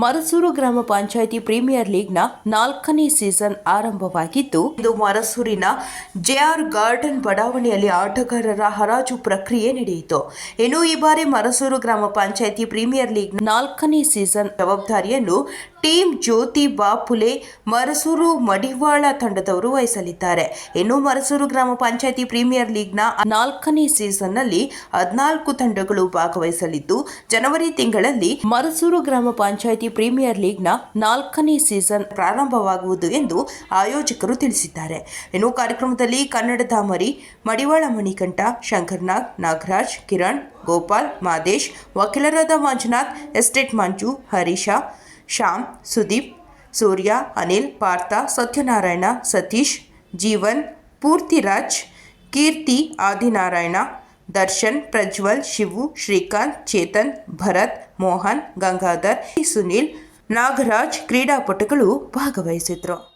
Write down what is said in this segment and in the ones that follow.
ಮರಸೂರು ಗ್ರಾಮ ಪಂಚಾಯಿತಿ ಪ್ರೀಮಿಯರ್ ಲೀಗ್ನ ನಾಲ್ಕನೇ ಸೀಸನ್ ಆರಂಭವಾಗಿದ್ದು, ಇದು ಮರಸೂರಿನ ಜೆಆರ್ ಗಾರ್ಡನ್ ಬಡಾವಣೆಯಲ್ಲಿ ಆಟಗಾರರ ಹರಾಜು ಪ್ರಕ್ರಿಯೆ ನಡೆಯಿತು. ಇನ್ನು ಈ ಬಾರಿ ಮರಸೂರು ಗ್ರಾಮ ಪಂಚಾಯಿತಿ ಪ್ರೀಮಿಯರ್ ಲೀಗ್ ನಾಲ್ಕನೇ ಸೀಸನ್ ಜವಾಬ್ದಾರಿಯನ್ನು ಟೀಮ್ ಜ್ಯೋತಿ ಬಾಪುಲೆ ಮರಸೂರು ಮಡಿವಾಳ ತಂಡದವರು ವಹಿಸಲಿದ್ದಾರೆ. ಇನ್ನು ಮರಸೂರು ಗ್ರಾಮ ಪಂಚಾಯಿತಿ ಪ್ರೀಮಿಯರ್ ಲೀಗ್ನ ನಾಲ್ಕನೇ ಸೀಸನ್ನಲ್ಲಿ ಹದಿನಾಲ್ಕು ತಂಡಗಳು ಭಾಗವಹಿಸಲಿದ್ದು, ಜನವರಿ ತಿಂಗಳಲ್ಲಿ ಮರಸೂರು ಗ್ರಾಮ ಪಂಚಾಯಿತಿ ಪ್ರೀಮಿಯರ್ ಲೀಗ್ನ ನಾಲ್ಕನೇ ಸೀಸನ್ ಪ್ರಾರಂಭವಾಗುವುದು ಎಂದು ಆಯೋಜಕರು ತಿಳಿಸಿದ್ದಾರೆ. ಇನ್ನು ಕಾರ್ಯಕ್ರಮದಲ್ಲಿ ಕನ್ನಡ ಧಾಮರಿ, ಮಡಿವಾಳ ಮಣಿಕಂಠ, ಶಂಕರ್ನಾಗ್, ನಾಗರಾಜ್, ಕಿರಣ್, ಗೋಪಾಲ್, ಮಾದೇಶ್, ವಕೀಲರಾದ ಮಂಜುನಾಥ್, ಎಸ್ಟೇಟ್ ಮಂಜು, ಹರೀಶ ಶ್ಯಾಮ್, ಸುದೀಪ್, ಸೂರ್ಯ, ಅನಿಲ್, ಪಾರ್ಥ, ಸತ್ಯನಾರಾಯಣ, ಸತೀಶ್, ಜೀವನ್, ಪೂರ್ತಿರಾಜ್, ಕೀರ್ತಿ, ಆದಿನಾರಾಯಣ, ದರ್ಶನ್, ಪ್ರಜ್ವಲ್, ಶಿವು, ಶ್ರೀಕಾಂತ್, ಚೇತನ್, ಭರತ್, ಮೋಹನ್, ಗಂಗಾಧರ್, ಸುನಿಲ್, ನಾಗರಾಜ್ ಕ್ರೀಡಾಪಟುಗಳು ಭಾಗವಹಿಸಿದ್ರು.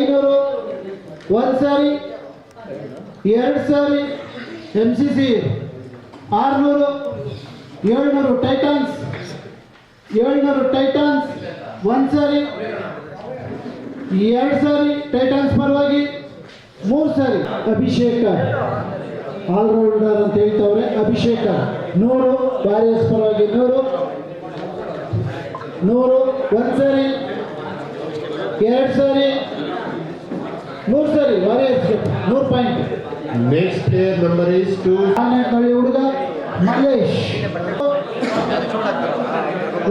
ಐನೂರು, ಒಂದು ಸಾರಿ, ಎರಡು ಸಾರಿ ಎಂ ಸಿ ಸಿ ಆರುನೂರು, ಏಳ್ನೂರು ಟೈಟನ್ಸ್ ಏಳ್ನೂರು ಟೈಟನ್ಸ್ ಒಂದು ಸಾರಿ, ಎರಡು ಸಾರಿ ಟೈಟನ್ಸ್ ಪರವಾಗಿ, ಮೂರು ಸಾರಿ. ಅಭಿಷೇಕ, ಆಲ್ರೌಂಡರ್ ಅಂತ ಹೇಳ್ತವ್ರೆ, ಅಭಿಷೇಕ, ನೂರು ವಾರಿಯರ್ಸ್ ಪರವಾಗಿ ನೂರು ನೂರು, ಒಂದು ಸಾರಿ, ಎರಡು ಸಾರಿ ಮೂರು ಸಾರಿ ವಾರಿಯರ್ಸ್ಗೆ ನೂರು point. Next player number is two. Anekalli ಹುಡುಗ ಮಲ್ಲೇಶ್.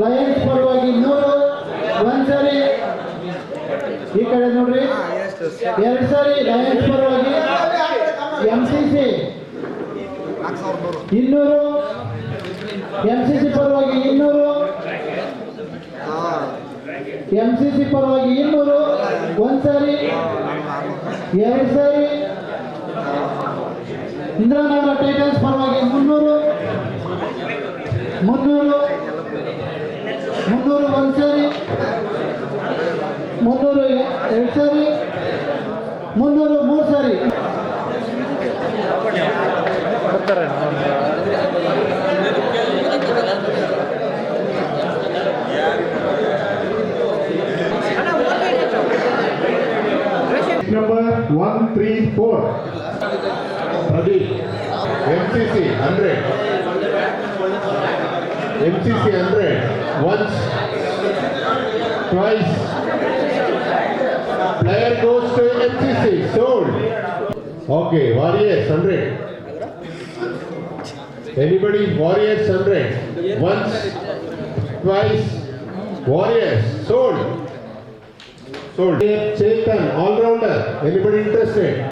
ಲಯನ್ಸ್ ಪರವಾಗಿ ನೂರು ಒಂದು ಸಾರಿ. ಈ ಕಡೆ ನೋಡ್ರಿ ಎರಡು ಸಾರಿ ಲಯನ್ಸ್ ಪರವಾಗಿ ಎಂ ಸಿ ಸಿ ಇನ್ನೂರು ಎಂ ಸಿ ಸಿ ಪರವಾಗಿ ಇನ್ನೂರು. ಎಂ ಸಿ ಸಿ ಪರವಾಗಿ ಇನ್ನೂರು ಒಂದು ಸಾರಿ. ಎರಡು ಸಾರಿ. ಇಂದ್ರನಗರ ಟೈಟನ್ಸ್ ಪರವಾಗಿ ಮುನ್ನೂರು. ಮುನ್ನೂರು. ಮುನ್ನೂರು ಒಂದು ಸಾರಿ. ಮುನ್ನೂರು ಎರಡು ಸಾರಿ. ಮುನ್ನೂರು ಮೂರು ಸಾರಿ. Three four Pradeep M C C hundred M C C hundred once twice player goes to M C C sold okay warriors hundred anybody warriors hundred once twice warriors sold sold. Chetan, all-rounder. Anybody interested?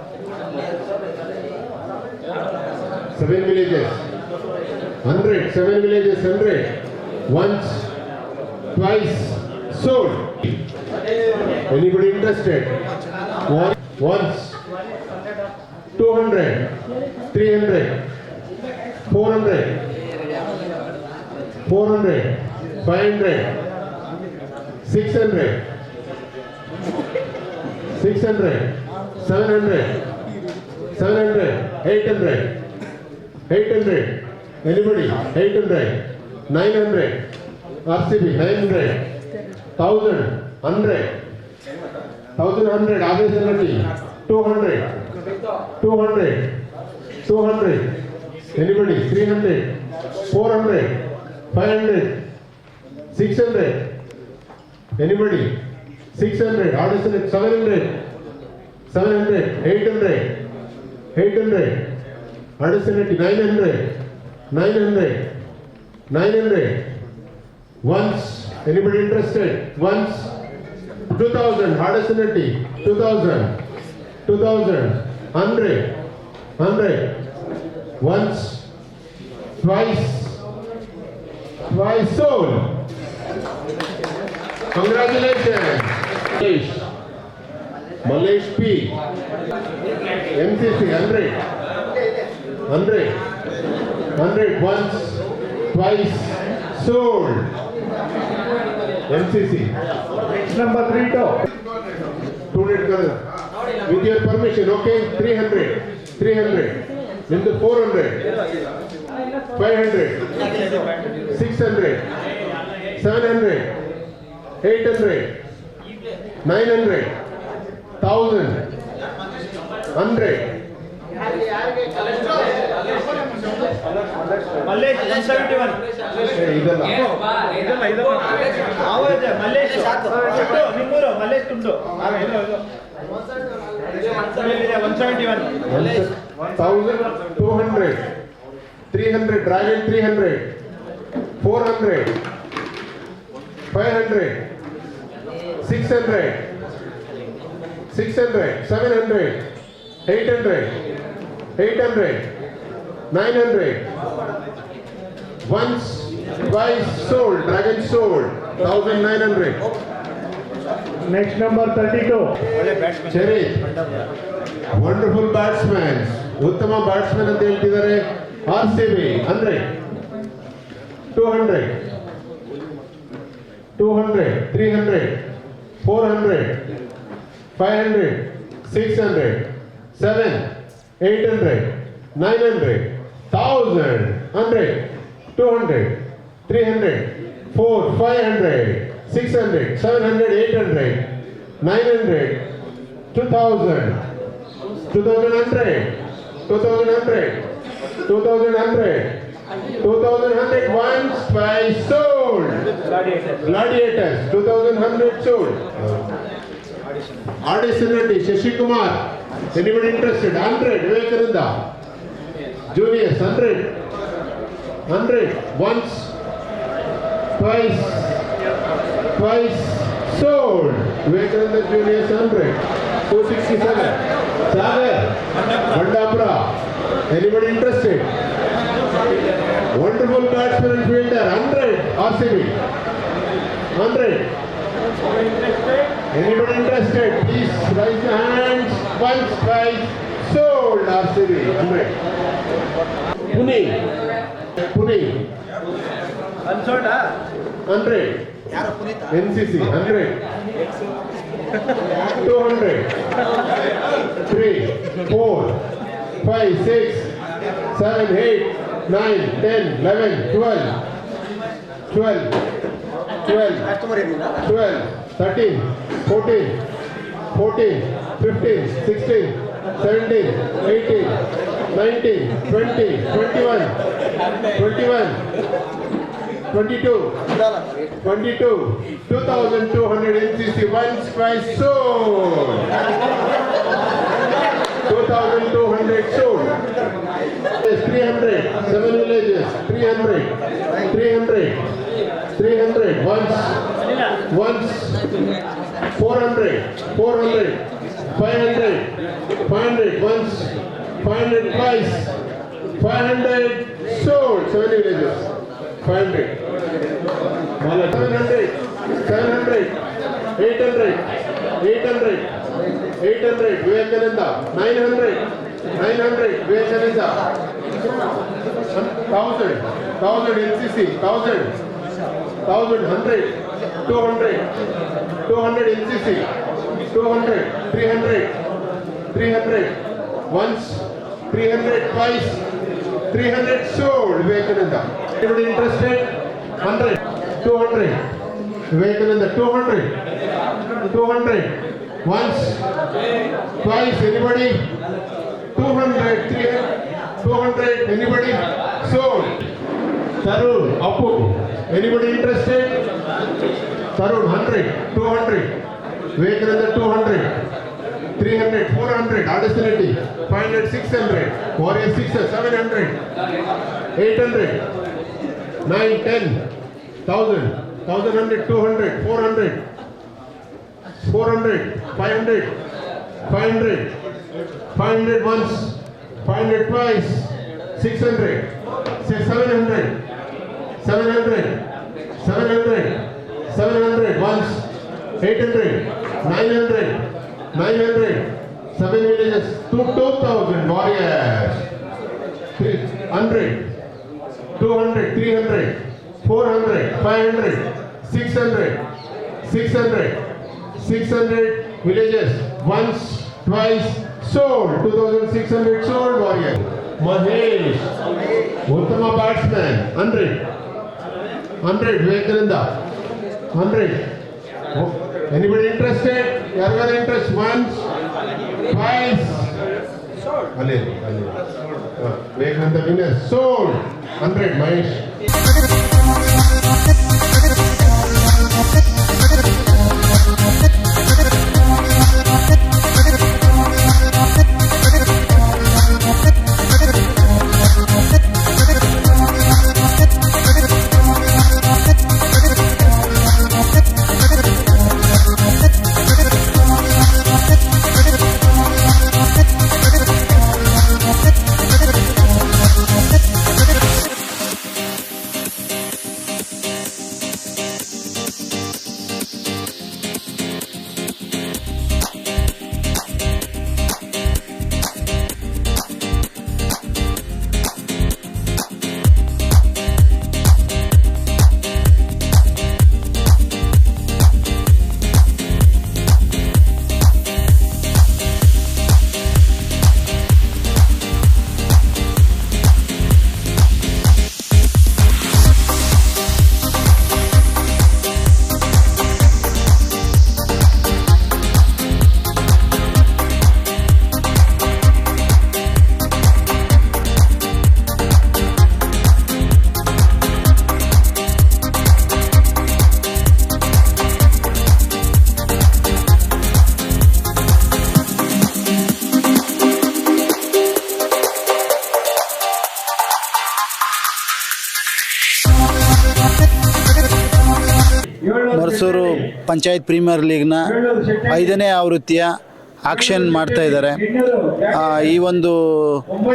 Seven villages. Hundred. Seven villages, hundred. Once, twice, sold. Anybody interested? One, once, 200, 300, 400, 400, 500, 600, six hundred seven hundred seven hundred eight hundred eight hundred anybody eight hundred nine hundred R C B nine hundred thousand hundred thousand hundred ಆದೇಶ two hundred two hundred two hundred anybody three hundred four hundred five hundred six hundred anybody 600, order select 700, 800, 800, order select 900, 900, once, anybody interested, once, 2000, order select 2000, 2000, 100, once, twice, twice sold. Congratulations. Mallesh. Mallesh P. M C C hundred hundred hundred once twice sold M C C number three top student colour with your permission okay three hundred three hundred ನಿಮ್ದು four hundred five hundred six hundred seven hundred eight hundred ಇದಲ್ಲ. Hundred thousand hundred Mallesh. ತುಂಡು ನಿಮ್ಮೂರು ಮಲ್ಲೇಶ್ ತುಂಡು. One seventy one four two hundred, three six hundred, seven hundred, eight hundred, eight hundred, nine hundred. Once, twice sold, dragon sold, thousand nine hundred. Next number thirty two. ಒಳ್ಳೆ batsman ಸರಿ wonderful batsman ಉತ್ತಮ batsman ಅಂತ ಹೇಳ್ತಿದ್ದಾರೆ R C B ಅಂದ್ರೆ two hundred two hundred three hundred 400, 500, 600, 7, 800, 900, 1000, 100, 200, 300, 4, 500, 600, 700, 800, 900, 2000, 2100, 2100, 2100, six hundred seven hundred eight hundred nine hundred two thousand two thousand hundred two thousand hundred two thousand hundred two thousand hundred once five sold gladiators two thousand hundred sold audition Reddy Shashikumar anybody interested hundred Vivekananda juniors hundred hundred once twice twice sold Vivekananda juniors hundred two sixty seven Sagar Bandapura anybody interested wonderful batsman and fielder hundred R C B hundred Anybody interested? Please raise your hands. Once, twice. Sold RCB. 100. Pune. Pune. ಅನ್ಸೋಟ 100. NCC. 100. 200. 3, 4, 5, 6, 7, 8, 9, 10, 11, 12. 12. 12. 12, 13, 14, 14, 15, 16, 17, 18, 19, 20, 21, 21, 22, 22, 2200 NCC, once, twice sold. 2200 sold. Yes, 300, seven villages, 300, 300, 300, once, once, 400, 400, 500, 500, once, 500 twice, 500 sold, seven villages, 500. Mala, 700, 700, 800, 800, 800, Vivekananda, 900, nine hundred, where Chaneja? Thousand, thousand NCC, thousand, thousand hundred, two hundred, two hundred NCC, two hundred, three hundred, three hundred, once, three hundred twice, three hundred sold, Vivekananda. Anybody interested? Hundred, two hundred, Two hundred. Two hundred. once, twice, anybody? 200, clear 200, anybody? Sold. Tarun, Appu anybody interested? Tarun, 100, 200, Vivekananda, 200, 300, 400, Additionality, 500, 600, Warrior 600, 700, 800, 9, 10, 1000, 1100 200 400 400 500 500 five hundred, once, five hundred twice, six hundred, say seven hundred, seven hundred, seven hundred, seven hundred once, eight hundred, nine hundred, nine hundred, seven villages, two, two thousand warriors, three hundred, two hundred, three hundred, four hundred, five hundred, six hundred, six hundred, six hundred villages, once, twice, sold, two thousand six hundred sold warrior. Uttama batsman, 100. 100. Vekaranda. 100. Oh, Anybody interested? Yarugar interest, once, twice. ಅಲ್ಲಿ ಅಲ್ಲಿ Vivekananda winner sold hundred Mahesh Marsuru panchayat premier ಲೀಗ್ನ ಐದನೇ ಆವೃತ್ತಿಯ action ಮಾಡ್ತಾ ಇದ್ದಾರೆ. ಈ ಒಂದು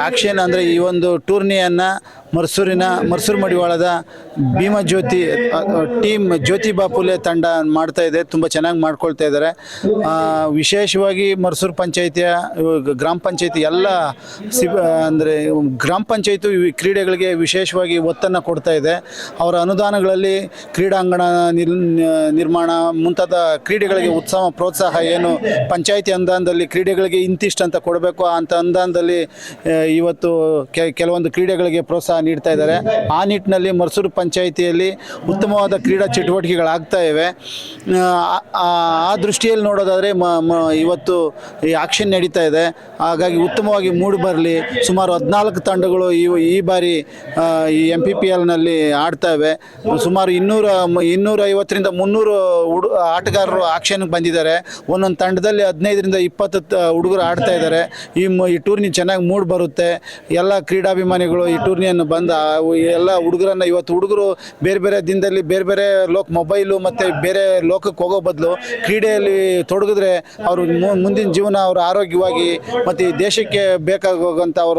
action ಅಂದರೆ ಈ ಒಂದು ಟೂರ್ನಿಯನ್ನು ಮರ್ಸೂರಿನ ಮರ್ಸೂರು ಮಡಿವಾಳದ ಭೀಮಜ್ಯೋತಿ ಜ್ಯೋತಿ ಟೀಮ್ ಜ್ಯೋತಿ ಬಾಪುಲೆ ತಂಡ ಮಾಡ್ತಾ ಇದೆ, ತುಂಬ ಚೆನ್ನಾಗಿ ಮಾಡ್ಕೊಳ್ತಾ ಇದ್ದಾರೆ. ವಿಶೇಷವಾಗಿ ಮರ್ಸೂರು ಪಂಚಾಯಿತಿಯ ಗ್ರಾಮ ಪಂಚಾಯತಿ ಎಲ್ಲ ಸಿಬ್ ಅಂದರೆ ಗ್ರಾಮ ಪಂಚಾಯಿತಿ ಕ್ರೀಡೆಗಳಿಗೆ ವಿಶೇಷವಾಗಿ ಒತ್ತನ್ನು ಕೊಡ್ತಾ ಇದೆ. ಅವರ ಅನುದಾನಗಳಲ್ಲಿ ಕ್ರೀಡಾಂಗಣ ನಿರ್ ನಿರ್ಮಾಣ ಮುಂತಾದ ಕ್ರೀಡೆಗಳಿಗೆ ಉತ್ಸಾಹ, ಪ್ರೋತ್ಸಾಹ ಏನು ಪಂಚಾಯಿತಿ ಅನುದಾನದಲ್ಲಿ ಕ್ರೀಡೆಗಳಿಗೆ ಇಂತಿಷ್ಟು ಅಂತ ಕೊಡಬೇಕು ಅಂತ ಅನುದಾನದಲ್ಲಿ ಇವತ್ತು ಕೆಲವೊಂದು ಕ್ರೀಡೆಗಳಿಗೆ ಪ್ರೋತ್ಸಾಹ ನೀಡ್ತಾ ಇದ್ದಾರೆ. ಆ ನಿಟ್ಟಿನಲ್ಲಿ ಮರ್ಸೂರು ಪಂಚಾಯಿತಿಯಲ್ಲಿ ಉತ್ತಮವಾದ ಕ್ರೀಡಾ ಚಟುವಟಿಕೆಗಳಾಗ್ತಾ ಇವೆ. ಆ, ದೃಷ್ಟಿಯಲ್ಲಿ ನೋಡೋದಾದರೆ ಇವತ್ತು ಈ ಆಕ್ಷನ್ ನಡೀತಾ ಇದೆ. ಹಾಗಾಗಿ ಉತ್ತಮವಾಗಿ ಮೂಡಿ ಬರಲಿ. ಸುಮಾರು ಹದಿನಾಲ್ಕು ತಂಡಗಳು ಈ ಈ ಬಾರಿ ಈ ಎಂ ಪಿ ಪಿ ಎಲ್ನಲ್ಲಿ ಆಡ್ತಾ ಇವೆ. ಸುಮಾರು ಇನ್ನೂರ ಇನ್ನೂರ ಐವತ್ತರಿಂದ ಮುನ್ನೂರು ಹುಡು ಆಟಗಾರರು ಆಕ್ಷನ್ಗೆ ಬಂದಿದ್ದಾರೆ. ಒಂದೊಂದು ತಂಡದಲ್ಲಿ ಹದಿನೈದರಿಂದ ಇಪ್ಪತ್ತು ಹುಡುಗರು ಆಡ್ತಾ ಇದ್ದಾರೆ. ಈ ಈ ಟೂರ್ನಿ ಚೆನ್ನಾಗಿ ಮೂಡ್ ಬರುತ್ತೆ. ಎಲ್ಲ ಕ್ರೀಡಾಭಿಮಾನಿಗಳು ಈ ಟೂರ್ನಿಯನ್ನು ಬಂದು ಎಲ್ಲ ಹುಡುಗರನ್ನ ಇವತ್ತು ಹುಡುಗರು ಬೇರೆ ಬೇರೆ ದಿನದಲ್ಲಿ ಬೇರೆ ಬೇರೆ ಲೋಕ ಮೊಬೈಲು ಮತ್ತು ಬೇರೆ ಲೋಕಕ್ಕೆ ಹೋಗೋ ಬದಲು ಕ್ರೀಡೆಯಲ್ಲಿ ತೊಡಗಿದ್ರೆ ಅವರು ಮುಂದಿನ ಜೀವನ ಅವರು ಆರೋಗ್ಯವಾಗಿ ಮತ್ತು ಈ ದೇಶಕ್ಕೆ ಬೇಕಾಗುವಂಥ ಅವರ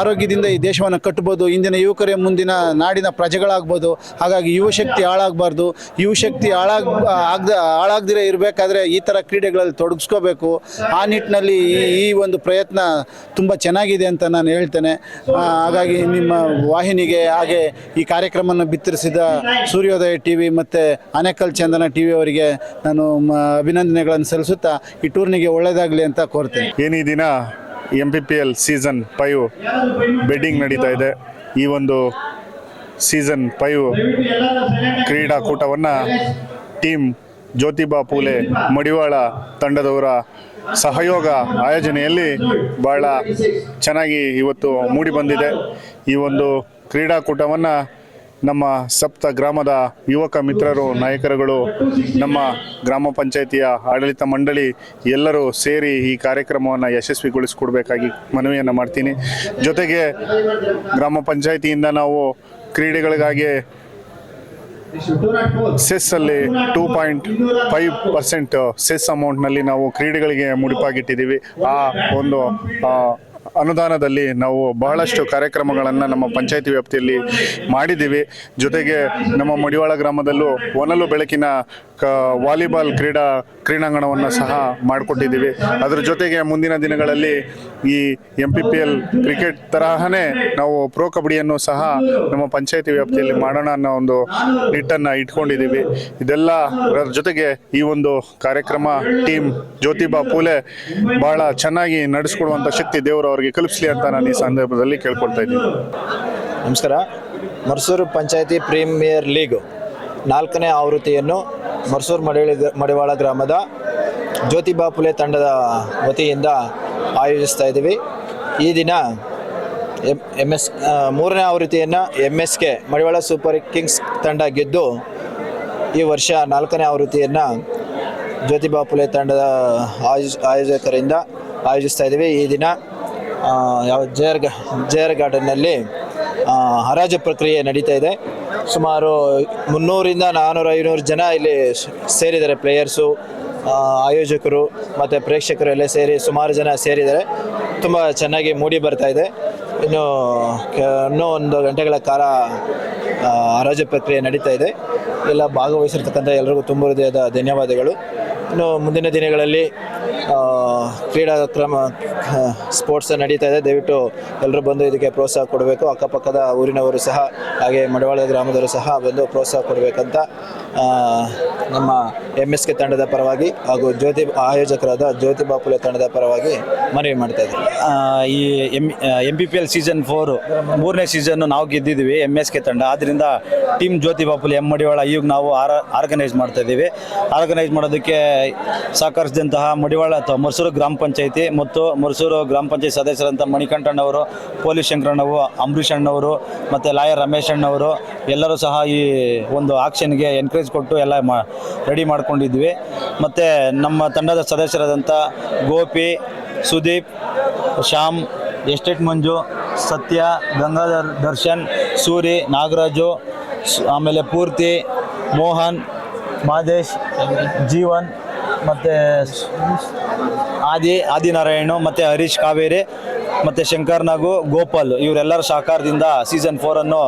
ಆರೋಗ್ಯದಿಂದ ಈ ದೇಶವನ್ನು ಕಟ್ಬೋದು. ಇಂದಿನ ಯುವಕರೇ ಮುಂದಿನ ನಾಡಿನ ಪ್ರಜೆಗಳಾಗ್ಬೋದು. ಹಾಗಾಗಿ ಯುವಶಕ್ತಿ ಹಾಳಾಗಬಾರ್ದು. ಯುವಶಕ್ತಿ ಹಾಳಾಗ, ಆಗದ, ಹಾಳಾಗದಿರೇ ಇರಬೇಕಾದ್ರೆ ಈ ಥರ ಕ್ರೀಡೆಗಳಲ್ಲಿ ತೊಡಗಿಸ್ಕೋಬೇಕು. ಆ ನಿಟ್ಟಿನಲ್ಲಿ ಈ ಒಂದು ಪ್ರಯತ್ನ ತುಂಬ ಚೆನ್ನಾಗಿದೆ ಅಂತ ನಾನು ಹೇಳ್ತೇನೆ. ಹಾಗಾಗಿ ನಿಮ್ಮ ವಾಹಿನಿಗೆ ಹಾಗೆ ಈ ಕಾರ್ಯಕ್ರಮವನ್ನು ಬಿತ್ತರಿಸಿದ ಸೂರ್ಯೋದಯ ಟಿ ವಿ ಮತ್ತು ಆನೇಕಲ್ ಚಂದನ ಟಿ ವಿ ಅವರಿಗೆ ನಾನು ಅಭಿನಂದನೆಗಳನ್ನು ಸಲ್ಲಿಸುತ್ತಾ ಈ ಟೂರ್ನಿಗೆ ಒಳ್ಳೆಯದಾಗಲಿ ಅಂತ ಕೋರ್ತೇನೆ. ಏನು ಈ ದಿನ M P P L season five bidding ನಡೀತಾ ಇದೆ. ಈ ಒಂದು ಸೀಸನ್ ಫೈವ್ ಕ್ರೀಡಾಕೂಟವನ್ನು ಟೀಮ್ ಜ್ಯೋತಿಬಾ ಪೂಲೆ, ಮಡಿವಾಳ ತಂಡದವರ ಸಹಯೋಗ ಆಯೋಜನೆಯಲ್ಲಿ ಬಹಳ ಚೆನ್ನಾಗಿ ಇವತ್ತು ಮೂಡಿ ಬಂದಿದೆ. ಈ ಒಂದು ಕ್ರೀಡಾಕೂಟವನ್ನು ನಮ್ಮ ಸಪ್ತ ಗ್ರಾಮದ ಯುವಕ ಮಿತ್ರರು, ನಾಯಕರುಗಳು, ನಮ್ಮ ಗ್ರಾಮ ಪಂಚಾಯಿತಿಯ ಆಡಳಿತ ಮಂಡಳಿ ಎಲ್ಲರೂ ಸೇರಿ ಈ ಕಾರ್ಯಕ್ರಮವನ್ನು ಯಶಸ್ವಿಗೊಳಿಸಿಕೊಡ್ಬೇಕಾಗಿ ಮನವಿಯನ್ನು ಮಾಡ್ತೀನಿ. ಜೊತೆಗೆ ಗ್ರಾಮ ಪಂಚಾಯಿತಿಯಿಂದ ನಾವು ಕ್ರೀಡೆಗಳಿಗಾಗಿ ಸೆಸ್ಸಲ್ಲಿ two point five percent cess ಅಮೌಂಟ್ನಲ್ಲಿ ನಾವು ಕ್ರೀಡೆಗಳಿಗೆ ಮುಡಿಪಾಗಿಟ್ಟಿದ್ದೀವಿ. ಆ ಒಂದು ಅನುದಾನದಲ್ಲಿ ನಾವು ಬಹಳಷ್ಟು ಕಾರ್ಯಕ್ರಮಗಳನ್ನು ನಮ್ಮ ಪಂಚಾಯತಿ ವ್ಯಾಪ್ತಿಯಲ್ಲಿ ಮಾಡಿದ್ದೀವಿ. ಜೊತೆಗೆ ನಮ್ಮ ಮಡಿವಾಳ ಗ್ರಾಮದಲ್ಲೂ ಒನಲು ಬೆಳಕಿನ ಕ ವಾಲಿಬಾಲ್ ಕ್ರೀಡಾ ಕ್ರೀಡಾಂಗಣವನ್ನು ಸಹ ಮಾಡಿಕೊಟ್ಟಿದ್ದೀವಿ. ಅದ್ರ ಜೊತೆಗೆ ಮುಂದಿನ ದಿನಗಳಲ್ಲಿ ಈ M P P L cricket ತರಹನೇ ನಾವು ಪ್ರೋ ಕಬಡ್ಡಿಯನ್ನು ಸಹ ನಮ್ಮ ಪಂಚಾಯತಿ ವ್ಯಾಪ್ತಿಯಲ್ಲಿ ಮಾಡೋಣ ಅನ್ನೋ ಒಂದು ನಿಟ್ಟನ್ನು ಇಟ್ಕೊಂಡಿದ್ದೀವಿ. ಇದೆಲ್ಲ ಅದರ ಜೊತೆಗೆ ಈ ಒಂದು ಕಾರ್ಯಕ್ರಮ ಟೀಮ್ ಜ್ಯೋತಿಬಾ ಪೂಲೆ ಬಹಳ ಚೆನ್ನಾಗಿ ನಡೆಸ್ಕೊಡುವಂಥ ಶಕ್ತಿ ದೇವರು ಅವರಿಗೆ ಕಲ್ಪಿಸ್ಲಿ ಅಂತ ನಾನು ಈ ಸಂದರ್ಭದಲ್ಲಿ ಕೇಳ್ಕೊಳ್ತಾ ಇದ್ದೀನಿ. ನಮಸ್ಕಾರ. ಮರ್ಸೂರು ಪಂಚಾಯತಿ ಪ್ರೀಮಿಯರ್ ಲೀಗ್ ನಾಲ್ಕನೇ ಆವೃತ್ತಿಯನ್ನು ಮರ್ಸೂರು ಮಡಿವಾಳ ಮಡಿವಾಳ ಗ್ರಾಮದ ಜ್ಯೋತಿಬಾ ಪುಲೆ ತಂಡದ ವತಿಯಿಂದ ಆಯೋಜಿಸ್ತಾ ಇದ್ದೀವಿ. ಈ ದಿನ ಎಂ ಎಂ ಎಸ್ ಮೂರನೇ ಆವೃತ್ತಿಯನ್ನು M S K Madivala super kings ತಂಡ ಗೆದ್ದು ಈ ವರ್ಷ ನಾಲ್ಕನೇ ಆವೃತ್ತಿಯನ್ನು ಜ್ಯೋತಿಬಾ ಪುಲೆ ತಂಡದ ಆಯೋಜ ಆಯೋಜಕರಿಂದ ಆಯೋಜಿಸ್ತಾ ಇದ್ದೀವಿ. ಈ ದಿನ ಯಾವ ಜೆ ಆರ್ ಗಾ ಜೆ ಆರ್ ಗಾರ್ಡನ್ನಲ್ಲಿ ಹರಾಜು ಪ್ರಕ್ರಿಯೆ ನಡೀತಾ ಇದೆ. ಸುಮಾರು ಮುನ್ನೂರಿಂದ ನಾನ್ನೂರು ಐನೂರು ಜನ ಇಲ್ಲಿ ಸೇರಿದ್ದಾರೆ ಪ್ಲೇಯರ್ಸು ಆಯೋಜಕರು ಮತ್ತು ಪ್ರೇಕ್ಷಕರು ಎಲ್ಲ ಸೇರಿ ಸುಮಾರು ಜನ ಸೇರಿದ್ದಾರೆ. ತುಂಬ ಚೆನ್ನಾಗಿ ಮೂಡಿ ಬರ್ತಾ ಇದೆ. ಇನ್ನು ಇನ್ನೂ ಒಂದು ಗಂಟೆಗಳ ಕಾಲ ಹರಾಜು ಪ್ರಕ್ರಿಯೆ ನಡೀತಾ ಇದೆ. ಎಲ್ಲ ಭಾಗವಹಿಸಿರ್ತಕ್ಕಂಥ ಎಲ್ಲರಿಗೂ ತುಂಬ ಹೃದಯದ ಧನ್ಯವಾದಗಳು. ಇನ್ನು ಮುಂದಿನ ದಿನಗಳಲ್ಲಿ ಕ್ರೀಡಾ ಕ್ರಮ ಸ್ಪೋರ್ಟ್ಸ್ ನಡೀತಾ ಇದೆ. ದಯವಿಟ್ಟು ಎಲ್ಲರೂ ಬಂದು ಇದಕ್ಕೆ ಪ್ರೋತ್ಸಾಹ ಕೊಡಬೇಕು. ಅಕ್ಕಪಕ್ಕದ ಊರಿನವರು ಸಹ, ಹಾಗೆ ಮಡವಾಳ ಗ್ರಾಮದವರು ಸಹ ಬಂದು ಪ್ರೋತ್ಸಾಹ ಕೊಡಬೇಕಂತ ನಮ್ಮ ಎಂ ಎಸ್ ಕೆ ತಂಡದ ಪರವಾಗಿ ಹಾಗೂ ಜ್ಯೋತಿ, ಆಯೋಜಕರಾದ ಜ್ಯೋತಿ ಬಾಪುಲೆ ತಂಡದ ಪರವಾಗಿ ಮನವಿ ಮಾಡ್ತಾ ಇದ್ದೀವಿ ಈ M M P P L season four ಮೂರನೇ ಸೀಸನ್ನು ನಾವು ಗೆದ್ದಿದ್ದೀವಿ ಎಂ ಎಸ್ ಕೆ ತಂಡ. ಆದ್ದರಿಂದ ಟೀಮ್ ಜ್ಯೋತಿ ಬಾಪುಲೆ ಎಂ ಮಡಿವಾಳ ಈಗ ನಾವು ಆರ ಆರ್ಗನೈಸ್ ಮಾಡ್ತಾ ಇದ್ದೀವಿ. ಆರ್ಗನೈಸ್ ಮಾಡೋದಕ್ಕೆ ಸಹಕರಿಸಿದಂತಹ ಮಡಿವಾಳ ಅಥವಾ ಮರ್ಸೂರು ಗ್ರಾಮ ಪಂಚಾಯಿತಿ ಮತ್ತು ಮರ್ಸೂರು ಗ್ರಾಮ ಪಂಚಾಯತ್ ಸದಸ್ಯರಂತ ಮಣಿಕಂಠಣ್ಣವರು, ಪೊಲೀಸ್ ಶಂಕರಣ್ಣವು, ಅಂಬರೀಷ್ ಅಣ್ಣವರು, ಮತ್ತು ಲಾಯರ್ ರಮೇಶ್ ಅಣ್ಣವರು, ಎಲ್ಲರೂ ಸಹ ಈ ಒಂದು ಆಕ್ಷನ್ಗೆ ಎನ್ಕರೇಜ್ ಕೊಟ್ಟು ಎಲ್ಲ ಮಾ ರೆಡಿ ಮಾಡ್ಕೊಂಡಿದ್ವಿ. ಮತ್ತು ನಮ್ಮ ತಂಡದ ಸದಸ್ಯರಾದಂಥ ಗೋಪಿ, ಸುದೀಪ್, ಶ್ಯಾಮ್, ಎಸ್ಟೇಟ್ ಮಂಜು, ಸತ್ಯ, ಗಂಗಾಧರ್, ದರ್ಶನ್, ಸೂರಿ, ನಾಗರಾಜು ಆಮೇಲೆ ಪೂರ್ತಿ, ಮೋಹನ್ ಮಾದೇಶ್ ಜೀವನ್, ಮತ್ತು ಆದಿ, ಆದಿನಾರಾಯಣು ಮತ್ತು ಹರೀಶ್ ಕಾವೇರಿ ಮತ್ತು ಶಂಕರ್ ನಾಗು, ಗೋಪಾಲ್ ಇವರೆಲ್ಲರ ಸಹಕಾರದಿಂದ ಸೀಸನ್ ಫೋರನ್ನು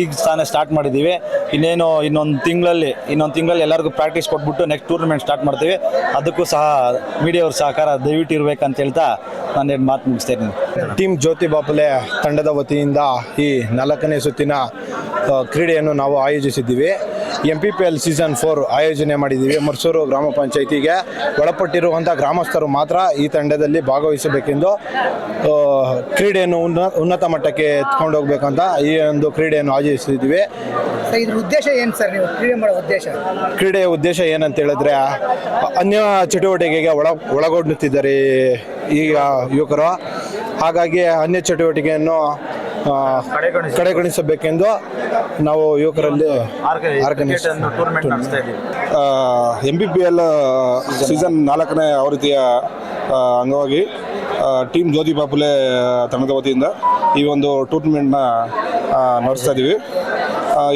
ಈಗ ಸ್ಥಾನ ಸ್ಟಾರ್ಟ್ ಮಾಡಿದ್ದೀವಿ. ಇನ್ನೇನು, ಇನ್ನೊಂದು ತಿಂಗಳಲ್ಲಿ ಇನ್ನೊಂದು ತಿಂಗಳಲ್ಲಿ ಎಲ್ಲರಿಗೂ ಪ್ರಾಕ್ಟೀಸ್ ಕೊಟ್ಬಿಟ್ಟು ನೆಕ್ಸ್ಟ್ ಟೂರ್ನಮೆಂಟ್ ಸ್ಟಾರ್ಟ್ ಮಾಡ್ತೀವಿ. ಅದಕ್ಕೂ ಸಹ ಮೀಡಿಯಾವ್ರ ಸಹಕಾರ ದಯವಿಟ್ಟು ಇರಬೇಕಂತ ಹೇಳ್ತಾ ನಾನು ಎರಡು ಮಾತು ಮುಗಿಸ್ತಾ ಟೀಮ್ ಜ್ಯೋತಿ ಬಾಪುಲೆ ತಂಡದ ವತಿಯಿಂದ ಈ ನಾಲ್ಕನೇ ಸುತ್ತಿನ ಕ್ರೀಡೆಯನ್ನು ನಾವು ಆಯೋಜಿಸಿದ್ದೀವಿ. M P P L season four ಆಯೋಜನೆ ಮಾಡಿದ್ದೀವಿ. ಮರ್ಸೂರು ಗ್ರಾಮ ಪಂಚಾಯಿತಿಗೆ ಒಳಪಟ್ಟಿರುವಂಥ ಗ್ರಾಮಸ್ಥರು ಮಾತ್ರ ಈ ತಂಡದಲ್ಲಿ ಭಾಗವಹಿಸಬೇಕೆಂದು ಕ್ರೀಡೆಯನ್ನು ಉನ್ನ ಉನ್ನತ ಮಟ್ಟಕ್ಕೆ ಎತ್ಕೊಂಡು ಹೋಗ್ಬೇಕಂತ ಈ ಒಂದು ಕ್ರೀಡೆಯನ್ನು ಆಯೋಜಿಸಿದ್ದೀವಿ. ಇದ್ರ ಉದ್ದೇಶ ಏನು ಸರ್ ನೀವು? ಕ್ರೀಡೆ ಮಾಡೋ ಉದ್ದೇಶ? ಕ್ರೀಡೆಯ ಉದ್ದೇಶ ಏನಂತ ಹೇಳಿದ್ರೆ ಅನ್ಯ ಚಟುವಟಿಕೆಗೆ ಒಳ ಒಳಗೊಳ್ಳುತ್ತಿದ್ದಾರೆ ಈಗ ಯುವಕರು. ಹಾಗಾಗಿ ಅನ್ಯ ಚಟುವಟಿಕೆಯನ್ನು ಕಡೆಗಣಿಸಬೇಕೆಂದು ನಾವು ಯುವಕರಲ್ಲಿ M B P L season ನಾಲ್ಕನೇ ಆವೃತ್ತಿಯ ಅಂಗವಾಗಿ ಟೀಮ್ ಜ್ಯೋತಿ ಬಾಪುಲೆ ತಂಡದ ವತಿಯಿಂದ ಈ ಒಂದು ಟೂರ್ನಮೆಂಟ್ನ ನಡೆಸ್ತಾ ಇದ್ದೀವಿ.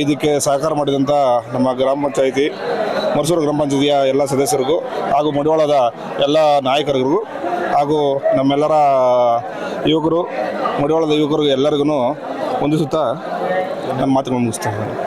ಇದಕ್ಕೆ ಸಹಕಾರ ಮಾಡಿದಂಥ ನಮ್ಮ ಗ್ರಾಮ ಪಂಚಾಯಿತಿ ಮರ್ಸೂರು ಗ್ರಾಮ ಪಂಚಾಯತಿಯ ಎಲ್ಲ ಸದಸ್ಯರಿಗೂ ಹಾಗೂ ಮಡಿವಾಳದ ಎಲ್ಲ ನಾಯಕರಿಗೂ ಹಾಗೂ ನಮ್ಮೆಲ್ಲರ ಯುವಕರು ಮಡಿವಾಳದ ಯುವಕರಿಗೆ ಎಲ್ಲರಿಗೂ ಒಂದು ನಮ್ಮ ಮಾತುಗಳನ್ನು ಮುಗಿಸ್ತೇನೆ.